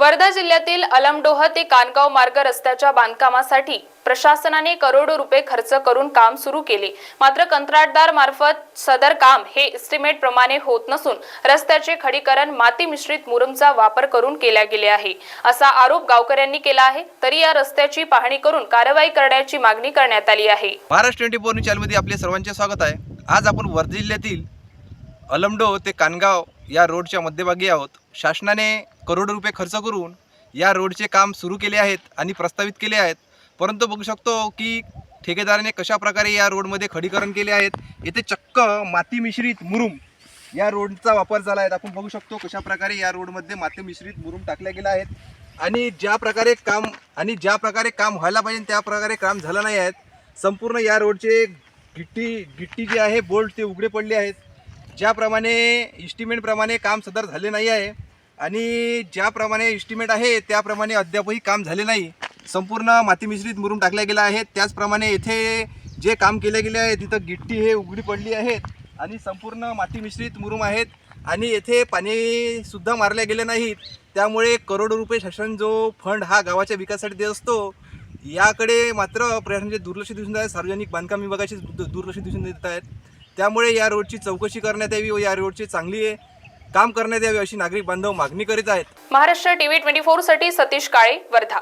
वर्धा जिल्ह्यातील अलमडोह ते कानगाव मार्ग रस्त्याच्या बांधकामासाठी प्रशासनाने करोडो रुपये खर्च करून काम सुरू केले. मात्र कंत्राटदार मार्फत सदर काम हे इस्टिमेट प्रमाणे होत नसून रस्त्याचे खडीकरण माती मिश्रित मुरुमचा वापर करून केल्या गेले आहे. असा आरोप गावकऱ्यांनी केला आहे. तरी या रस्त्याची पाहणी करून कारवाई करण्याची मागणी करण्यात आली आहे. महाराष्ट्र ट्वेंटी फोर न्यूज चॅनलमध्ये आपले सर्वांचे स्वागत आहे. आज आपण वर्धा जिल्ह्यातील अलमडो ते कानगाव या रोडच्या मध्यभागी आहोत. शासनाने करोडो रुपये खर्च करून या रोडचे काम सुरू केले आहेत आणि प्रस्तावित केले आहेत. परंतु बघू शकतो की ठेकेदाराने कशाप्रकारे या रोडमध्ये खडीकरण केले आहेत. येथे चक्क माती मिश्रित मुरुम या रोडचा वापर झाला आहे. आपण बघू शकतो कशाप्रकारे या रोडमध्ये माती मिश्रित मुरुम टाकल्या गेल्या आहेत. आणि ज्या प्रकारे काम आणि ज्या प्रकारे काम व्हायला पाहिजे त्या प्रकारे काम झालं नाही आहेत. संपूर्ण या रोडचे गिट्टी गिट्टी जी आहे बोल्ट ते उघडे पडले आहेत. ज्याप्रमाणे इस्टिमेटप्रमाणे काम सदर झाले नाही आहे आणि ज्याप्रमाणे इस्टिमेट आहे त्याप्रमाणे अद्यापही काम झाले नाही. संपूर्ण माती मिश्रित मुरून टाकल्या गेल्या आहे त्याचप्रमाणे येथे जे काम केले गेले आहे तिथं गिट्टी हे उघडी पडली आहेत आणि संपूर्ण माती मिश्रित मुरुम आहेत आणि येथे पाणीसुद्धा मारले गेले नाहीत. त्यामुळे करोडो रुपये शासन जो फंड हा गावाच्या विकासासाठी देत असतो याकडे मात्र प्रशासनाचे दुर्लक्ष दिसून येत आहे. सार्वजनिक बांधकाम विभागाचे दुर्लक्ष दिसून येत आहेत. त्यामुळे या रोडची चौकशी करण्यात यावी व या रोडची चांगली काम करण्यात यावी अशी नागरिक बांधव मागणी करीत आहेत. महाराष्ट्र टीव्ही ट्वेंटी फोरसाठी सतीश काळे वर्धा.